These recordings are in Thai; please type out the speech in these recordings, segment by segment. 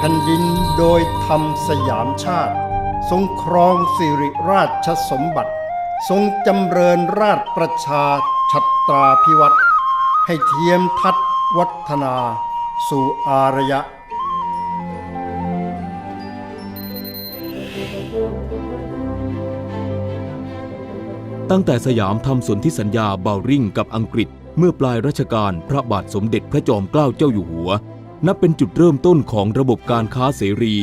ผ่นดินโดยธรรมสยามชาติ ทรงครองสิริราชสมบัติ ทรงจำเริญราชประชาชัตราพิวัตรให้เทียมทัดวัฒนา สู่อารยะ ตั้งแต่สยามทำสนธิสัญญาเบาริ่งกับอังกฤษ เมื่อปลายรัชกาลพระบาทสมเด็จพระจอมเกล้าเจ้าอยู่หัว นับเป็นจุดเริ่มต้นของระบบการค้าเสรี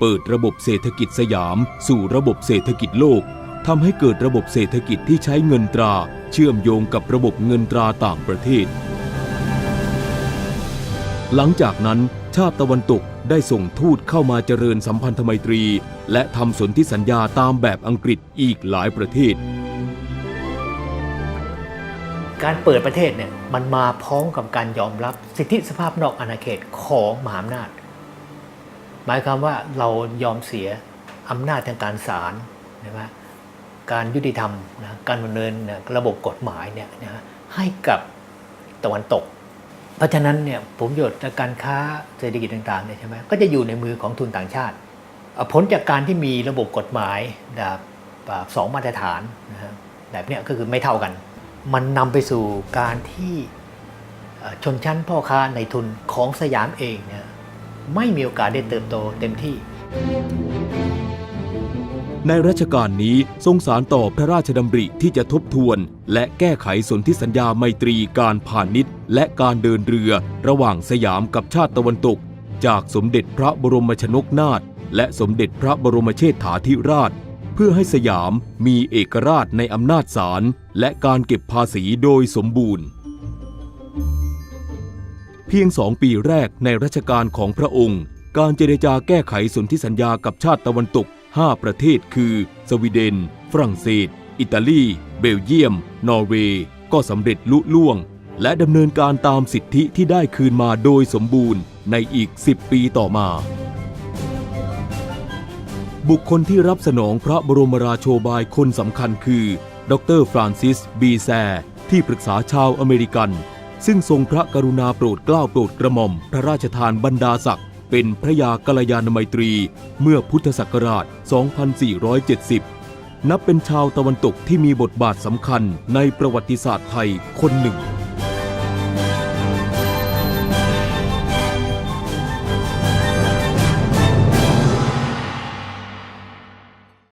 เปิดระบบเศรษฐกิจสยาม สู่ระบบเศรษฐกิจโลกทำให้เกิดระบบเศรษฐกิจที่ใช้เงินตรา เชื่อมโยงกับระบบเงินตราต่างประเทศ หลังจากนั้น ชาติตะวันตกได้ส่งทูตเข้ามาเจริญสัมพันธไมตรี และทำสนธิสัญญาตามแบบอังกฤษอีกหลายประเทศ การเปิดประเทศเนี่ยมันมาพร้อมกับการยอมรับสิทธิสภาพนอกอาณาเขตของมหาอำนาจ หมายความว่าเรายอมเสียอำนาจทางการศาลใช่ไหมการยุติธรรมนะการดำเนินนะระบบกฎหมายเนี่ยนะให้กับตะวันตก เพราะฉะนั้นเนี่ยผลประโยชน์จากการค้าเศรษฐกิจต่างๆเนี่ยใช่ไหมก็จะอยู่ในมือของทุนต่างชาติ ผลจากการที่มีระบบกฎหมายแบบแบบสองมาตรฐานนะฮะแบบเนี้ยก็คือไม่เท่ากัน มันนำไปสู่การที่ชนชั้นพ่อค้าในทุนของสยามเองเนี่ยไม่มีโอกาสได้เติบโตเต็มที่ ในรัชกาลนี้ทรงสารต่อพระราชดำริที่จะทบทวน และแก้ไขสนธิสัญญาไมตรีการพาณิชย์ และการเดินเรือระหว่างสยามกับชาติตะวันตก จากสมเด็จพระบรมชนกนาถและสมเด็จพระบรมเชษฐาธิราช พื่อให้สยามมีเอกราชในอำนาจศาลและการเก็บภาษีโดยสมบูรณ์ เพียงสองปีแรกในรัชกาลของพระองค์ การเจรจาแก้ไขสนธิสัญญากับชาติตะวันตก 5 ประเทศคือ สวีเดน ฝรั่งเศส อิตาลี เบลเยียม นอร์เวย์ ก็สำเร็จลุล่วง และดำเนินการตามสิทธิที่ได้คืนมาโดยสมบูรณ์ในอีก 10 ปีต่อมา บุคคลที่รับสนองพระบรมราโชบายคนสำคัญคือ ดรฟรานซิส บีแซร์ที่ปรึกษาชาวอเมริกัน ซึ่งทรงพระกรุณาโปรดเกล้าโปรดกระหม่อม พระราชทานบรรดาศักดิ์เป็นพระยากัลยาณไมตรี เมื่อพุทธศักราช 2470 นับเป็นชาวตะวันตกที่มีบทบาทสำคัญในประวัติศาสตร์ไทยคนหนึ่ง